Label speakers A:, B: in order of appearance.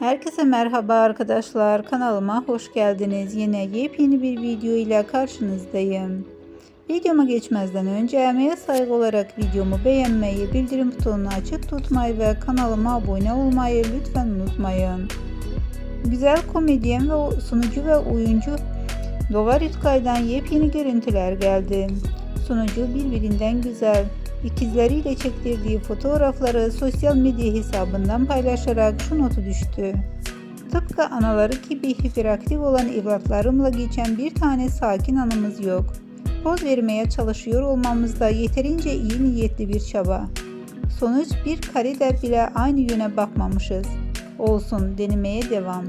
A: Herkese merhaba arkadaşlar. Kanalıma hoş geldiniz. Yine yepyeni bir video ile karşınızdayım. Videoma geçmezden önce emeğe saygı olarak videomu beğenmeyi, bildirim butonunu açık tutmayı ve kanalıma abone olmayı lütfen unutmayın. Güzel komedyen ve sunucu ve oyuncu Doğa Rütkay'dan yepyeni görüntüler geldi. Sunucu birbirinden güzel, ikizleriyle çektirdiği fotoğrafları sosyal medya hesabından paylaşarak şu notu düştü. Tıpkı anaları gibi hiperaktif olan evlatlarımla geçen bir tane sakin anımız yok. Poz vermeye çalışıyor olmamız da yeterince iyi niyetli bir çaba. Sonuç bir karede bile aynı yöne bakmamışız. Olsun denemeye devam.